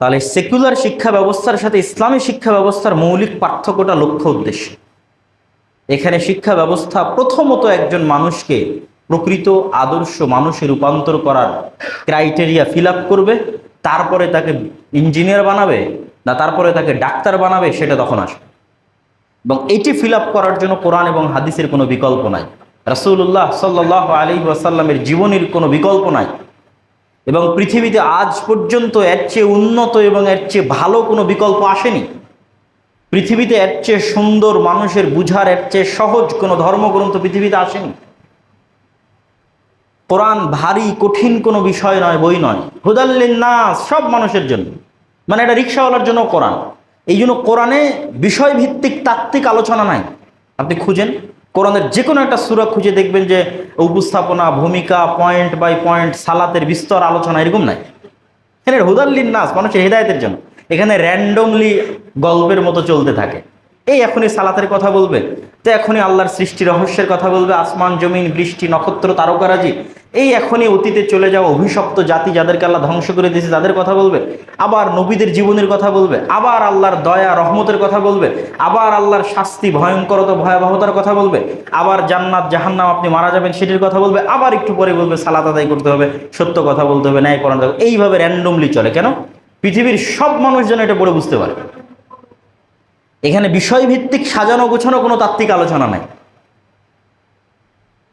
তাহলে সেকুলার শিক্ষা ব্যবস্থার সাথে ইসলামী শিক্ষা ব্যবস্থার মৌলিক পার্থক্যটা লক্ষ্য উদ্দেশ্য। এখানে শিক্ষা ব্যবস্থা প্রথমত একজন মানুষকে প্রকৃত আদর্শ মানুষে রূপান্তর করার ক্রাইটেরিয়া ফিল করবে, তারপরে তাকে ইঞ্জিনিয়ার বানাবে, না তারপরে তাকে ডাক্তার বানাবে, সেটা তখন আসবে। এবং এটি ফিল করার জন্য কোরআন এবং হাদিসের কোনো বিকল্প নাই। রাসূলুল্লাহ সাল্লাহ আলী ওয়াসাল্লামের জীবনের কোনো বিকল্প নাই। এবং পৃথিবীতে আজ পর্যন্ত এর চেয়ে উন্নত এবং এর চেয়ে ভালো কোনো বিকল্প আসেনি। পৃথিবীতে এর চেয়ে সুন্দর মানুষের বুঝার এর চেয়ে সহজ কোনো ধর্মগ্রন্থ পৃথিবীতে আসেনি। কোরআন ভারী, কঠিন কোনো বিষয় নয়, বই নয়। হুদাল্লিন না সব মানুষের জন্য। মানে এটা রিক্সাওয়ালার জন্য কোরআন। এই জন্য কোরআনে বিষয়ভিত্তিক তাত্ত্বিক আলোচনা নাই। আপনি খুঁজেন। কোরআনের যে কোনো একটা সুরা খুঁজে দেখবেন যে উপস্থাপনা, ভূমিকা পয়েন্ট বাই পয়েন্ট সালাতের বিস্তর আলোচনা এরকম নাই। এখানে হুদাল্লিন নাস মানুষের হৃদায়তের জন্য। এখানে র্যান্ডমলি গল্পের মতো চলতে থাকে। এই এখনই সালাতের কথা বলবে। তো এখনই আল্লাহর সৃষ্টি রহস্যের কথা বলবে। আসমান, জমিন, বৃষ্টি, নক্ষত্র, তারকারাজি। এই এখনই অতীতে চলে যাওয়া অভিশপ্ত জাতি যাদেরকে আল্লাহ ধ্বংস করে দিয়েছে, তাদের কথা বলবে। আবার নবীদের জীবনের কথা বলবে, আবার আল্লাহর দয়া, রহমতের কথা বলবে, আবার আল্লাহর শাস্তি, ভয়ঙ্করতা, ভয়াবহতার কথা বলবে, আবার জান্নাত, জাহান্নাম আপনি মারা যাবেন সেটির কথা বলবে, আবার একটু পরে বলবে সালাত আদায় করতে হবে, সত্য কথা বলতে হবে, ন্যায় করানো হবে। এইভাবে র্যান্ডমলি চলে। কেন? পৃথিবীর সব মানুষ যেন এটা পড়ে বুঝতে পারে। এখানে বিষয়ভিত্তিক সাজানো গোছানো কোনো তাত্ত্বিক আলোচনা নাই।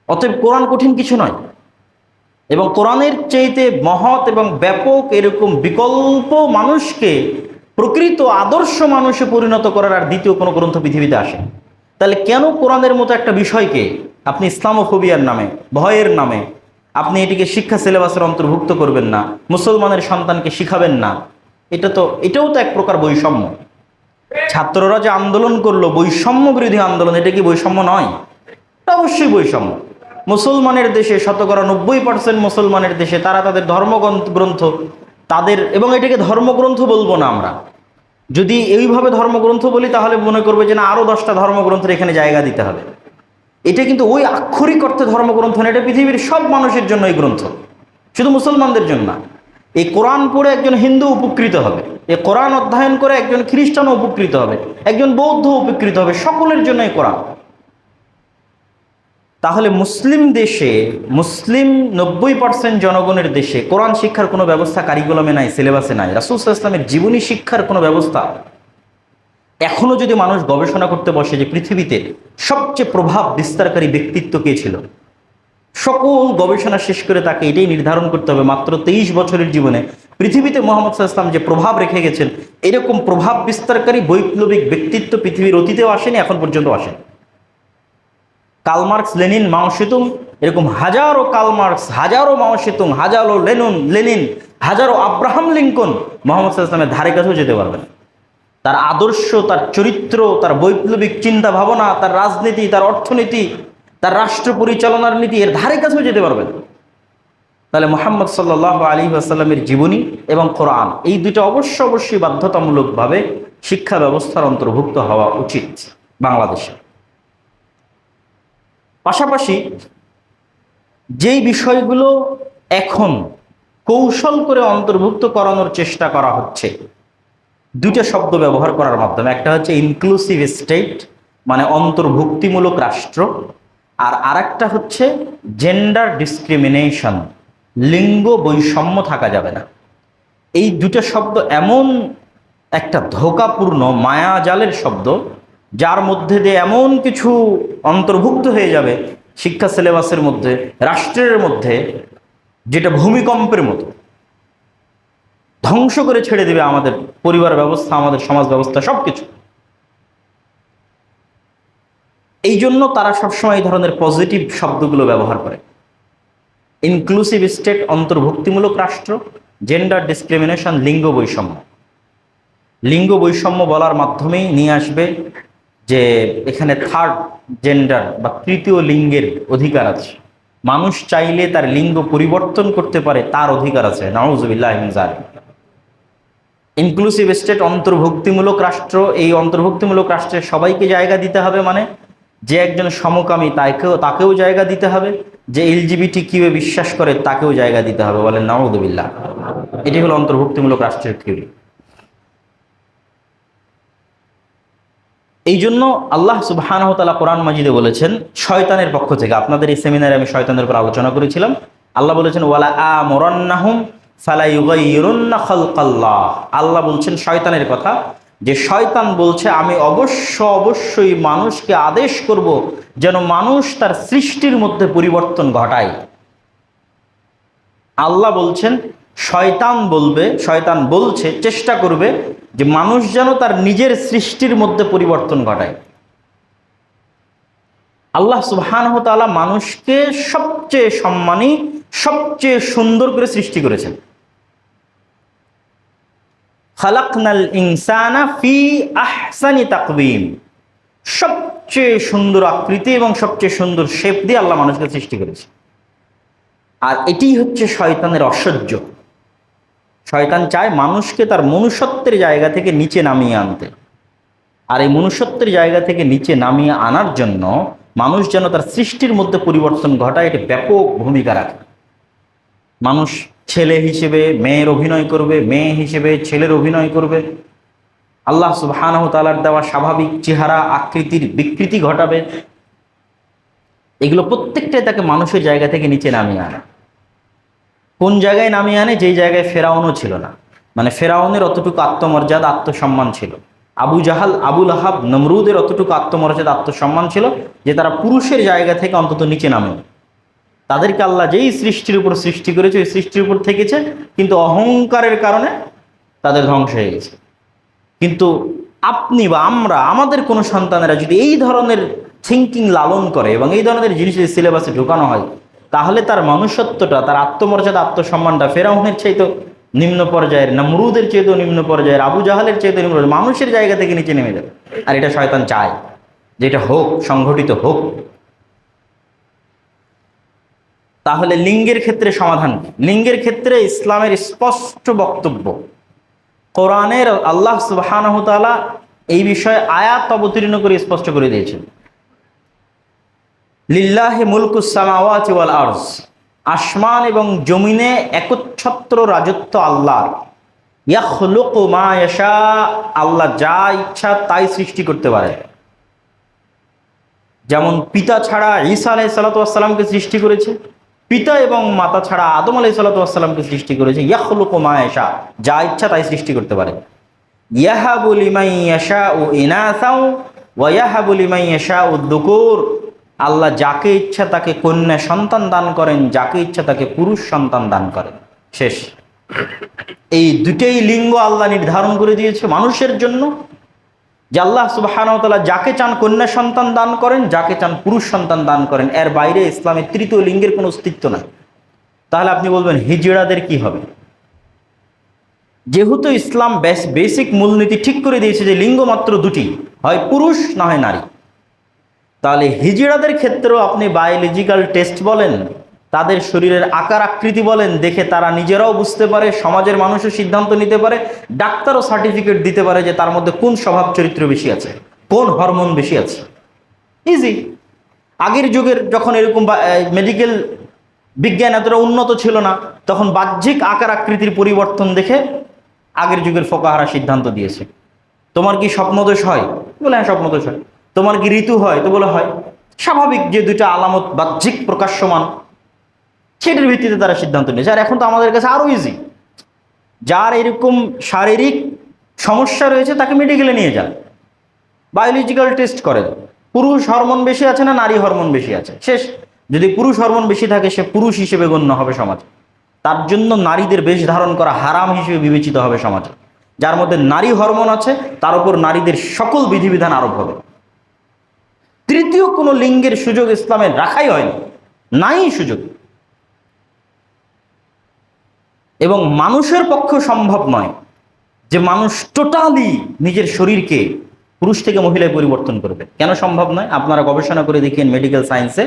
অতএব কোরআন কঠিন কিছু নয়। এবং কোরআনের চাইতে মহৎ এবং ব্যাপক এরকম বিকল্প মানুষকে, প্রকৃত আদর্শ মানুষে পরিণত করার আর দ্বিতীয় কোনো গ্রন্থ পৃথিবীতে আসে। তাহলে কেন কোরআনের মতো একটা বিষয়কে আপনি ইসলামোফোবিয়ার নামে, ভয়ের নামে, আপনি এটিকে শিক্ষা সিলেবাসের অন্তর্ভুক্ত করবেন না, মুসলমানের সন্তানকে শিখাবেন না, এটা তো, এটাও তো এক প্রকার বৈষম্য। ছাত্ররা যে আন্দোলন করল, বৈষম্য বিরোধী আন্দোলন, এটা কি বৈষম্য নয়? এটা অবশ্যই বৈষম্য। মুসলমানের দেশে শতকরা নব্বই পার্সেন্ট মুসলমানের দেশে তারা তাদের ধর্মগ্রন্থ, তাদের, এবং এটাকে ধর্মগ্রন্থ বলব না আমরা। যদি এইভাবে ধর্মগ্রন্থ বলি, তাহলে মনে করবে যে না আরও দশটা ধর্মগ্রন্থের এখানে জায়গা দিতে হবে। এটা কিন্তু ওই আক্ষরিক অর্থে ধর্মগ্রন্থ না, এটা পৃথিবীর সব মানুষের জন্য এই গ্রন্থ। শুধু মুসলমানদের জন্য না। এই কোরআন পড়ে একজন হিন্দু উপকৃত হবে। এই কোরআন অধ্যয়ন করে একজন খ্রিস্টানও উপকৃত হবে। একজন বৌদ্ধ উপকৃত হবে। সকলের জন্য এই কোরআন। তাহলে মুসলিম দেশে, মুসলিম নব্বই পার্সেন্ট জনগণের দেশে কোরআন শিক্ষার কোনো ব্যবস্থা কারিকুলামে নাই সিলেবাসে নাই। রাসুল ইসলামের জীবনী শিক্ষার কোনো ব্যবস্থা এখনও যদি মানুষ গবেষণা করতে বসে যে পৃথিবীতে সবচেয়ে প্রভাব বিস্তারকারী ব্যক্তিত্ব কে ছিল, সকল গবেষণা শেষ করে তাকে এটাই নির্ধারণ করতে হবে মাত্র তেইশ বছরের জীবনে। পৃথিবীতে মোহাম্মদ ইসলাম যে প্রভাব রেখে গেছেন, এরকম প্রভাব বিস্তারকারী বৈপ্লবিক ব্যক্তিত্ব পৃথিবীর অতীতেও আসেনি, এখন পর্যন্ত আসেনি। কালমার্কস লেনিন, মাও সেতুং, এরকম হাজারো কালমার্কস হাজারো মাও সেতুং, হাজারো লেনুন, লেনিন, হাজারো আব্রাহাম লিঙ্কন মোহাম্মদ ইসলামের ধারে কাছেও যেতে পারবেন। তার আদর্শ, তার চরিত্র, তার বৈপ্লবিক চিন্তা ভাবনা তার রাজনীতি, তার অর্থনীতি, তার রাষ্ট্র পরিচালনার নীতি এর ধারে কাছেও যেতে পারবেন। তাহলে মোহাম্মদ সাল্লাহ আলী আসাল্লামের জীবনী এবং কোরআন, এই দুটো অবশ্য অবশ্যই বাধ্যতামূলকভাবে শিক্ষা ব্যবস্থার অন্তর্ভুক্ত হওয়া উচিত বাংলাদেশে। পাশাপাশি যেই বিষয়গুলো এখন কৌশল করে অন্তর্ভুক্ত করানোর চেষ্টা করা হচ্ছে, দুইটা শব্দ ব্যবহার করার মাধ্যমে, একটা হচ্ছে ইনক্লুসিভ স্টেট মানে অন্তর্ভুক্তিমূলক রাষ্ট্র, আর আরেকটা হচ্ছে জেন্ডার ডিসক্রিমিনেশন লিঙ্গ বৈষম্য থাকা যাবে না। এই দুটো শব্দ এমন একটা ধোকাপূর্ণ, মায়াজালের শব্দ যার মধ্যে দিয়ে এমন কিছু অন্তর্ভুক্ত হয়ে যাবে শিক্ষা সিলেবাসের মধ্যে, রাষ্ট্রের মধ্যে, যেটা ভূমিকম্পের মতো। ধ্বংস করে ছেড়ে দেবে আমাদের পরিবার ব্যবস্থা, আমাদের সমাজ ব্যবস্থা সব কিছু এই জন্য তারা সবসময় এই ধরনের পজিটিভ শব্দগুলো ব্যবহার করে। ইনক্লুসিভ স্টেট অন্তর্ভুক্তিমূলক রাষ্ট্র জেন্ডার ডিসক্রিমিনেশন লিঙ্গ বৈষম্য। লিঙ্গ বৈষম্য বলার মাধ্যমেই নিয়ে আসবে যে এখানে থার্ড জেন্ডার বা তৃতীয় লিঙ্গের অধিকার আছে। মানুষ চাইলে তার লিঙ্গ পরিবর্তন করতে পারে, তার অধিকার আছে। নওয়াজবিল্লাহ ইনক্লুসিভ স্টেট অন্তর্ভুক্তিমূলক রাষ্ট্র, এই অন্তর্ভুক্তিমূলক রাষ্ট্রের সবাইকে জায়গা দিতে হবে মানে যে একজন সমকামী তাকেও তাকেও জায়গা দিতে হবে, যে এলজিবিটি কীভাবে বিশ্বাস করে তাকেও জায়গা দিতে হবে বলেন নওয়াজবিল্লাহ এটি হলো অন্তর্ভুক্তিমূলক রাষ্ট্রের থিওরি এই জন্য আল্লাহ সুবহানাহু তাআলা কোরআন মাজিদে বলেছেন, শয়তানের পক্ষ থেকে, আপনাদের এই সেমিনারে আমি শয়তানের উপর আলোচনা করেছিলাম। আল্লাহ বলেছেন, ওয়ালা ইউগাইয়িরুন্না খালকাল্লাহ। আল্লাহ বলছেন, শয়তানের কথা, যে শয়তান বলছে, আমি অবশ্য অবশ্যই মানুষকে আদেশ করব যেন মানুষ তার সৃষ্টির মধ্যে পরিবর্তন ঘটায়। আল্লাহ বলছেন শয়তান বলবে, শয়তান বলছে, চেষ্টা করবে যে মানুষ যেন তার নিজের সৃষ্টির মধ্যে পরিবর্তন ঘটায়। আল্লাহ সুবহানাহু ওয়া তাআলা মানুষকে সবচেয়ে সম্মানী, সবচেয়ে সুন্দর করে সৃষ্টি করেছেন। খালাকনাল ইনসানা ফি আহসানি তাকবিম সবচেয়ে সুন্দর আকৃতি এবং সবচেয়ে সুন্দর শেপ দিয়ে আল্লাহ মানুষকে সৃষ্টি করেছে আর এটি হচ্ছে শয়তানের অসহ্য। শয়তান চায় মানুষকে তার মনুষ্যত্বের জায়গা থেকে নিচে নামিয়ে আনতে। আর এই মনুষ্যত্বের জায়গা থেকে নিচে নামিয়ে আনার জন্য মানুষ যেন তার সৃষ্টির মধ্যে পরিবর্তন ঘটায়, এটি ব্যাপক ভূমিকা রাখে। মানুষ ছেলে হিসেবে মেয়ের অভিনয় করবে, মেয়ে হিসেবে ছেলের অভিনয় করবে। আল্লাহ সুবহানাহু তাআলার দেওয়া স্বাভাবিক চেহারা, আকৃতির বিকৃতি ঘটাবে। এগুলো প্রত্যেকটাই তাকে মানুষের জায়গা থেকে নিচে নামিয়ে আনে। কোন জায়গায় নামিয়ে আনে, যেই জায়গায় ফেরাউনও ছিল না। মানে ফেরাউনের অতটুকু আত্মমর্যাদা, আত্মসম্মান ছিল। আবু জাহাল আবুল আহাব নমরুদের অতটুকু আত্মমর্যাদা, আত্মসম্মান ছিল যে তারা পুরুষের জায়গা থেকে অন্তত নিচে নামে। তাদেরকে আল্লাহ যেই সৃষ্টির উপর সৃষ্টি করেছে, ওই সৃষ্টির উপর থেকেছে, কিন্তু অহংকারের কারণে তাদের ধ্বংস হয়ে গেছে। কিন্তু আপনি বা আমরা, আমাদের কোনো সন্তানেরা যদি এই ধরনের থিঙ্কিং লালন করে এবং এই ধরনের জিনিস সিলেবাসে ঢোকানো হয় তাহলে তার মনুষ্যত্বটা, তার আত্মমর্যাদা, আত্মসম্মানটা ফেরাউনের চাইতো নিম্ন পর্যায়ের, নমরুদের চাইতেও নিম্ন পর্যায়ের, আবু জাহালের চাইতেও নিম্ন মানুষের জায়গা থেকে নিচে নেমে যাবে। আর এটা শয়তান চায়, যেটা হোক সংগঠিত হোক। তাহলে লিঙ্গের ক্ষেত্রে সমাধান লিঙ্গের ক্ষেত্রে ইসলামের স্পষ্ট বক্তব্য, কোরআনের আল্লাহ সুবহানাহু তাআলা এই বিষয়ে আয়াত অবতীর্ণ করে স্পষ্ট করে দিয়েছেন। লিল্লাহি মুলকুস সামাওয়াতি ওয়াল আরজ। আসমান এবং জমিনে একচ্ছত্র রাজত্ব আল্লাহর। ইয়াখলুকু মা ইয়াশা, আল্লাহ যা ইচ্ছা তাই সৃষ্টি করতে পারে। যেমন পিতা ছাড়া ঈসা আলাই সালাতামকে সৃষ্টি করেছে, পিতা এবং মাতা ছাড়া আদম আলাই সালাতামকে সৃষ্টি করেছে, ইয়াখলুকু মা ইয়াশা, যা ইচ্ছা তাই সৃষ্টি করতে পারে। ইয়াহাবু লিমান ও ইনাসাও ওয়া ইয়াহাবু লিমান ইয়াশাউ দুকুর। আল্লাহ যাকে ইচ্ছা তাকে কন্যা সন্তান দান করেন, যাকে ইচ্ছা তাকে পুরুষ সন্তান দান করেন। শেষ। এই দুটেই লিঙ্গ আল্লাহ নির্ধারণ করে দিয়েছে মানুষের জন্য। যে আল্লাহ সুবাহানতলা যাকে চান কন্যা সন্তান দান করেন, যাকে চান পুরুষ সন্তান দান করেন, এর বাইরে ইসলামের তৃতীয় লিঙ্গের কোনো অস্তিত্ব নাই। তাহলে আপনি বলবেন, হিজড়াদের কি হবে? যেহেতু ইসলাম বেস বেসিক মূলনীতি ঠিক করে দিয়েছে যে লিঙ্গ মাত্র দুটি, হয় পুরুষ না হয় নারী। তাহলে হিজড়াদের ক্ষেত্রেও আপনি বায়োলজিক্যাল টেস্ট বলেন, তাদের শরীরের আকার আকৃতি বলেন, দেখে তারা নিজেরাও বুঝতে পারে, সমাজের মানুষও সিদ্ধান্ত নিতে পারে, ডাক্তারও সার্টিফিকেট দিতে পারে যে তার মধ্যে কোন স্বভাব চরিত্র বেশি আছে, কোন হরমোন বেশি আছে। ইজি আগের যুগের যখন এরকম মেডিকেল বিজ্ঞান এতটা উন্নত ছিল না, তখন বাহ্যিক আকার আকৃতির পরিবর্তন দেখে আগের যুগের ফোকাহারা সিদ্ধান্ত দিয়েছে। তোমার কি স্বপ্নদোষ হয়? বলে হ্যাঁ স্বপ্নদোষ হয়। তোমার কি ঋতু হয়? তো বলে হয়। স্বাভাবিক যে দুইটা আলামত বাহ্যিক প্রকাশ্যমান, সেটার ভিত্তিতে তারা সিদ্ধান্ত নিয়েছে। আর এখন তো আমাদের কাছে আরও ইজি যার এরকম শারীরিক সমস্যা রয়েছে, তাকে মেডিকেলে নিয়ে যান। বায়োলজিক্যাল টেস্ট করে পুরুষ হরমোন বেশি আছে না নারী হরমোন বেশি আছে? শেষ। যদি পুরুষ হরমোন বেশি থাকে, সে পুরুষ হিসেবে গণ্য হবে সমাজে। তার জন্য নারীদের বেশ ধারণ করা হারাম হিসেবে বিবেচিত হবে সমাজে। যার মধ্যে নারী হরমোন আছে, তার উপর নারীদের সকল বিধিবিধান আরোপ হবে। তৃতীয় কোনো লিঙ্গের সুযোগ ইসলামের রাখাই হয়নি, নাই সুযোগ। এবং মানুষের পক্ষে সম্ভব নয় যে মানুষ টোটালি নিজের শরীরকে পুরুষ থেকে মহিলায় পরিবর্তন করবে। কেন সম্ভব নয়? আপনারা গবেষণা করে দেখেন মেডিকেল সায়েন্সে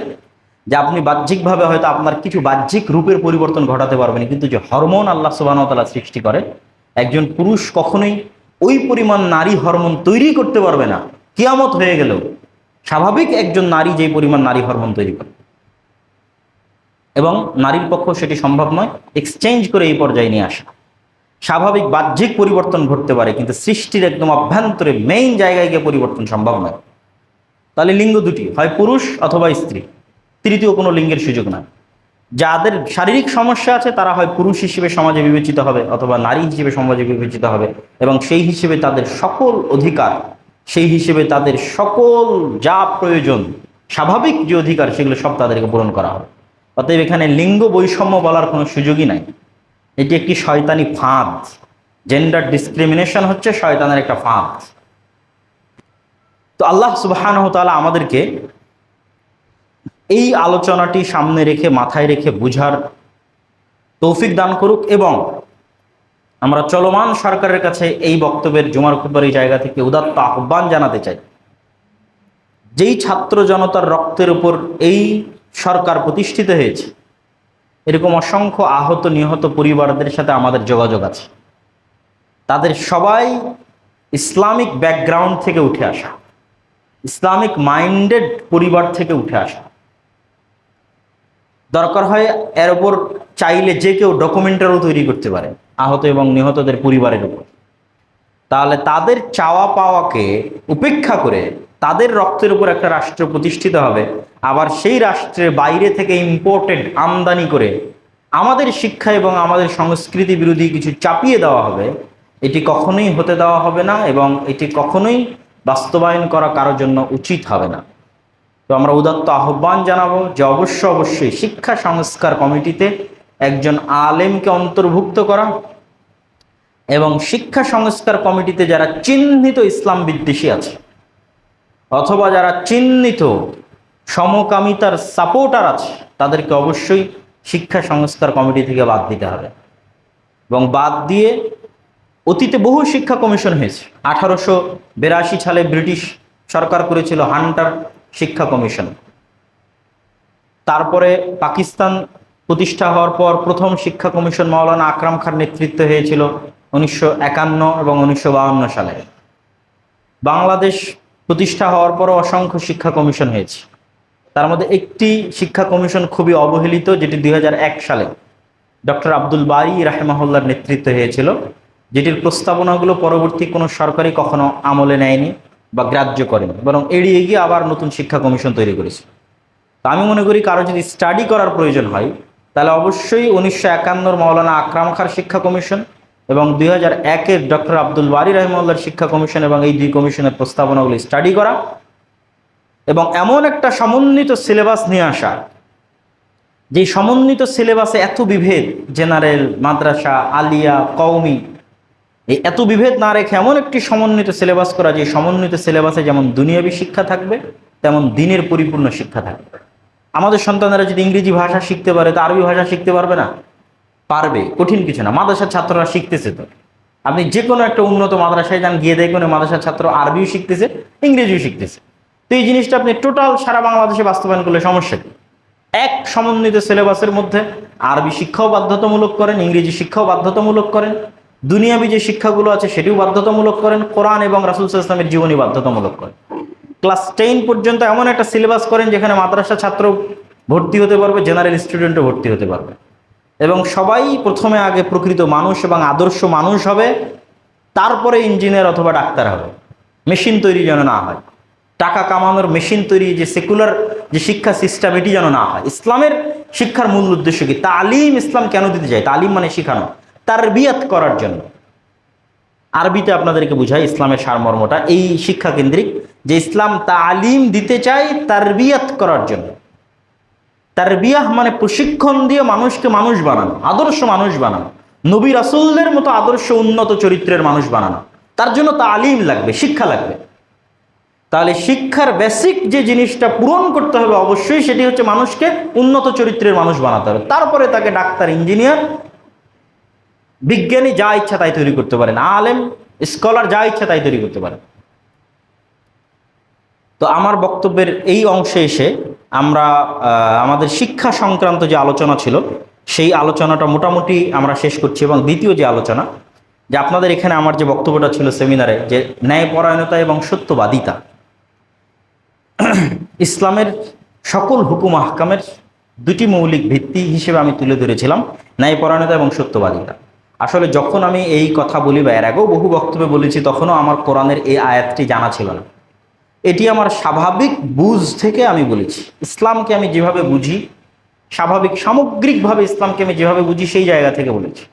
যে আপনি বাহ্যিকভাবে হয়তো আপনার কিছু বাহ্যিক রূপের পরিবর্তন ঘটাতে পারবেন, কিন্তু যে হরমোন আল্লাহ সুবাহতালা সৃষ্টি করে, একজন পুরুষ কখনোই ওই পরিমাণ নারী হরমোন তৈরি করতে পারবে না। কিয়ামত হয়ে গেলেও স্বাভাবিক একজন নারী যে পরিমাণ নারী হরমোন তৈরি করে। এবং নারীর পক্ষ সেটি সম্ভব নয় এক্সচেঞ্জ করে এই পর্যায়ে নিয়ে আসা। স্বাভাবিক বাহ্যিক পরিবর্তন ঘটতে পারে, কিন্তু সৃষ্টির একদম অভ্যন্তরে মেইন জায়গায় গিয়ে পরিবর্তন সম্ভব নয়। তাহলে লিঙ্গ দুটি, হয় পুরুষ অথবা স্ত্রী। তৃতীয় কোনো লিঙ্গের সুযোগ নাই। যাদের শারীরিক সমস্যা আছে, তারা হয় পুরুষ হিসেবে সমাজে বিবেচিত হবে অথবা নারী হিসেবে সমাজে বিবেচিত হবে এবং সেই হিসেবে তাদের সকল অধিকার সেই হিসেবে তাদের সকল যা প্রয়োজন, স্বাভাবিক যে অধিকার, সেগুলো সব তাদেরকে পূরণ করা হবে। অতএব এখানে লিঙ্গ বৈষম্য বলার কোনো সুযোগই নাই। এটি একটি শয়তানি ফাঁদ। জেন্ডার ডিসক্রিমিনেশন হচ্ছে শয়তানের একটা ফাঁদ। তো আল্লাহ সুবাহানহ তাআলা আমাদেরকে এই আলোচনাটি সামনে রেখে, মাথায় রেখে বুঝার তৌফিক দান করুক এবং আমরা চলমান সরকারের কাছে এই বক্তব্যের জুমার খুববার এই জায়গা থেকে উদাত্ত আহ্বান জানাতে চাই। যেই ছাত্র জনতার রক্তের উপর এই সরকার প্রতিষ্ঠিত হয়েছে, এরকম অসংখ্য আহত, নিহত পরিবারদের সাথে আমাদের যোগাযোগ আছে। তাদের সবাই ইসলামিক ব্যাকগ্রাউন্ড থেকে উঠে আসা, ইসলামিক মাইন্ডেড পরিবার থেকে উঠে আসা। দরকার হয় এর উপর চাইলে যে কেউ ডকুমেন্টারও তৈরি করতে পারে। আহত এবং নিহতদের পরিবারের উপর। তাহলে তাদের চাওয়া পাওয়াকে উপেক্ষা করে তাদের রক্তের উপর একটা রাষ্ট্র প্রতিষ্ঠিত হবে। আবার সেই রাষ্ট্রের বাইরে থেকে ইম্পোর্টেড আমদানি করে আমাদের শিক্ষা এবং আমাদের সংস্কৃতি বিরোধী কিছু চাপিয়ে দেওয়া হবে। এটি কখনোই হতে দেওয়া হবে না এবং এটি কখনোই বাস্তবায়ন করা কারোর জন্য উচিত হবে না। তো আমরা উদাত্ত আহ্বান জানাব যে অবশ্য অবশ্যই শিক্ষা সংস্কার কমিটিতে একজন আলেমকে অন্তর্ভুক্ত করা এবং শিক্ষা সংস্কার কমিটিতে যারা চিহ্নিত ইসলাম বিদ্বেষী আছে, অথবা যারা চিহ্নিত সমকামিতার সাপোর্টার আছে, তাদেরকে অবশ্যই শিক্ষা সংস্কার কমিটি থেকে বাদ দিতে হবে। এবং বাদ দিয়ে অতীতে বহু শিক্ষা কমিশন হয়েছে। আঠারোশো বিরাশি সালে ব্রিটিশ সরকার করেছিল হান্টার শিক্ষা কমিশন। তারপরে পাকিস্তান প্রতিষ্ঠা হওয়ার পর প্রথম শিক্ষা কমিশন মাওলানা আকরাম খান নেতৃত্বে হয়েছিল উনিশশো একান্ন এবং উনিশশো বাহান্ন সালে। বাংলাদেশ প্রতিষ্ঠা হওয়ার পরও অসংখ্য শিক্ষা কমিশন হয়েছে। তার মধ্যে একটি শিক্ষা কমিশন খুবই অবহেলিত, যেটি দুই হাজার এক সালে ডক্টর আব্দুল বারি রাহেমাহুল্লার নেতৃত্বে হয়েছিল, যেটির প্রস্তাবনাগুলো পরবর্তী কোনো সরকারি কখনো আমলে নেয়নি বা গ্রাহ্য করেনি, বরং এড়িয়ে গিয়ে আবার নতুন শিক্ষা কমিশন তৈরি করেছে। তো আমি মনে করি কারও যদি স্টাডি করার প্রয়োজন হয়, তাহলে অবশ্যই উনিশশো একান্নর মৌলানা আকরাম খার শিক্ষা কমিশন এবং দুই হাজার একের ডক্টর আব্দুল বারি রহমুল্লার শিক্ষা কমিশন এবং এই দুই কমিশনের প্রস্তাবনাগুলি স্টাডি করা এবং এমন একটা সমন্বিত সিলেবাস নিয়ে আসা। যে সমন্বিত সিলেবাসে এত বিভেদ, জেনারেল, মাদ্রাসা, আলিয়া, কওমি, এই এত বিভেদ না রেখে এমন একটি সমন্বিত সিলেবাস করা যে সমন্বিত সিলেবাসে যেমন দুনিয়াবী শিক্ষা থাকবে, তেমন দিনের পরিপূর্ণ শিক্ষা থাকবে। আমাদের সন্তানেরা যদি ইংরেজি ভাষা শিখতে পারে, তো আরবি ভাষা শিখতে পারবে না? পারবে, কঠিন কিছু না। মাদ্রাসার ছাত্ররা শিখতেছে তো। আপনি যে কোনো একটা উন্নত মাদ্রাসায় যান, গিয়ে দেখবেন মাদ্রাসার ছাত্র আরবিও শিখতেছে, ইংরেজিও শিখতেছে। তো এই জিনিসটা আপনি টোটাল সারা বাংলাদেশে বাস্তবায়ন করলে সমস্যা কি? এক সমন্বিত সিলেবাসের মধ্যে আরবি শিক্ষাও বাধ্যতামূলক করেন, ইংরেজি শিক্ষাও বাধ্যতামূলক করেন, দুনিয়াবি যে শিক্ষাগুলো আছে সেটিও বাধ্যতামূলক করেন, কোরআন এবং রাসুল ইসলামের জীবনী বাধ্যতামূলক করেন। ক্লাস টেন পর্যন্ত এমন একটা সিলেবাস করেন যেখানে মাদ্রাসা ছাত্র ভর্তি হতে পারবে জেনারেল স্টুডেন্টও ভর্তি হতে পারবে। এবং সবাই প্রথমে আগে প্রকৃত মানুষ এবং আদর্শ মানুষ হবে, তারপরে ইঞ্জিনিয়ার অথবা ডাক্তার হবে। মেশিন তৈরি যেন না হয়। টাকা কামানোর মেশিন তৈরি যে সেকুলার যে শিক্ষা সিস্টেম, এটি যেন না হয়। ইসলামের শিক্ষার মূল উদ্দেশ্য কি? তালিম ইসলাম কেন দিতে যায় তালিম মানে শিখানো। তার বিয়াত করার জন্য। আরবিতে আপনাদেরকে বুঝাই ইসলামের সারমর্মটা। এই শিক্ষা কেন্দ্রিক যে ইসলাম তালিম দিতে চায় তার বিয়াত করার জন্য। তার বিয়াহ মানে প্রশিক্ষণ দিয়ে মানুষকে মানুষ বানানো, আদর্শ মানুষ বানানো। নবী রাসুলদের মতো আদর্শ উন্নত চরিত্রের মানুষ বানানো। তার জন্য তালিম লাগবে, শিক্ষা লাগবে। তাহলে শিক্ষার বেসিক যে জিনিসটা পূরণ করতে হবে অবশ্যই সেটি হচ্ছে মানুষকে উন্নত চরিত্রের মানুষ বানাতে হবে। তারপরে তাকে ডাক্তার, ইঞ্জিনিয়ার, বিজ্ঞানী যা ইচ্ছা তাই তৈরি করতে পারেন। আলেম, স্কলার যা ইচ্ছা তাই তৈরি করতে পারেন। তো আমার বক্তব্যের এই অংশে এসে আমরা আমাদের শিক্ষা সংক্রান্ত যে আলোচনা ছিল, সেই আলোচনাটা মোটামুটি আমরা শেষ করছি এবং দ্বিতীয় যে আলোচনা, যে আপনাদের এখানে আমার যে বক্তব্যটা ছিল সেমিনারে, যে ন্যায়পরায়ণতা এবং সত্যবাদিতা, ইসলামের সকল হুকুম আহকামের দুটি মৌলিক ভিত্তি হিসেবে আমি তুলে ধরেছিলাম, ন্যায়পরায়ণতা এবং সত্যবাদিতা। আসলে যখন আমি এই কথা বলি বা এর আগেও বহু বক্তব্যে বলেছি, তখনও আমার কোরআনের এই আয়াতটি জানা ছিল না। এটি আমার স্বাভাবিক বুঝ থেকে আমি বলেছি। ইসলামকে আমি যেভাবে বুঝি, স্বাভাবিক সামগ্রিকভাবে ইসলামকে আমি যেভাবে বুঝি, সেই জায়গা থেকে বলেছি।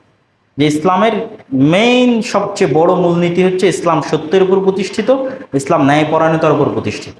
যে ইসলামের মেইন সবচেয়ে বড় মূলনীতি হচ্ছে ইসলাম সত্যের উপর প্রতিষ্ঠিত, ইসলাম ন্যায়পরায়ণতার উপর প্রতিষ্ঠিত।